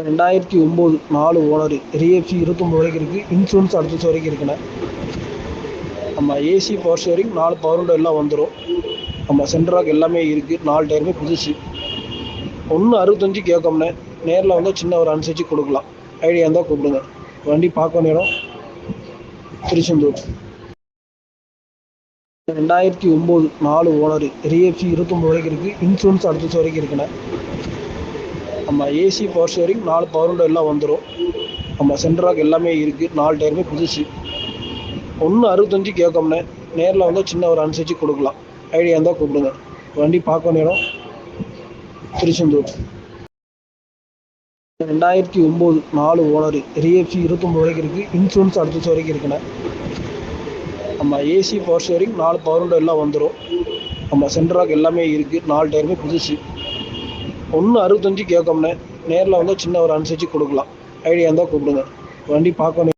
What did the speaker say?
ரெண்டாயிரத்தி ஒம்பது நாலு ஓனரு ரிஎஃப்சி இருபத்தொம்பது வரைக்கும் இருக்குது இன்சூரன்ஸ் அடுத்த வருஷம் வரைக்கும் இருக்குண்ணே. நம்ம ஏசி பவர் ஸ்டேரிங் நாலு பவர் விண்டோ எல்லாம் வந்துடும் நம்ம சென்ட்ராக் எல்லாமே இருக்குது நாலு டயருமே புதுசு. ஒன்று அறுபத்தஞ்சு கேட்கோம்னே நேரில் வந்தால் சின்ன ஒரு அனுசரித்து கொடுக்கலாம். ஐடியா இருந்தால் கூப்பிடுங்க. வண்டி பார்க்க வேண்டிய இடம் திருச்செந்தூர். ரெண்டாயிரத்தி ஒம்பது நாலு ஓனரு ரிஎஃப்சி இருபத்தொம்பது வரைக்கும் இருக்குது இன்சூரன்ஸ் அடுத்த வருஷம் வரைக்கும் இருக்குண்ணே. ஆமாம் ஏசி பவர் ஸ்டேரிங் நாலு பவர் விண்டோ எல்லாம் வந்துடும் ஆமாம் சென்ட்ராக் எல்லாமே இருக்குது நாலு டயருமே புதுசு. ஒன்று அறுபத்தஞ்சு கேட்கோம்னே நேரில் வந்தால் சின்ன ஒரு அனுசரித்து கொடுக்கலாம். ஐடியா இருந்தால் கூப்பிடுங்க. வண்டி பார்க்க நேரம். திருச்செந்தூர். ரெண்டாயிரத்தி ஒம்பது நாலு ஓனரு. ரிஎஃப்சி இருபத்தொம்பது வரைக்கும் இருக்குது இன்சூரன்ஸ் அடுத்த வருஷம் வரைக்கும் இருக்குண்ணே. ஆமாம் ஏசி பவர் ஸ்டேரிங் நாலு பவர் விண்டோ எல்லாம் வந்துடும் ஆமாம் சென்ட்ராக் எல்லாமே இருக்குது நாலு டயருமே புதுசு. ஒன்று அறுபத்தஞ்சு கேட்கோம்ண்ணே நேரில் வந்தால் சின்ன ஒரு அனுசரித்து கொடுக்கலாம். ஐடியா இருந்தால் கூப்பிடுங்க. வண்டி பார்க்கணும்.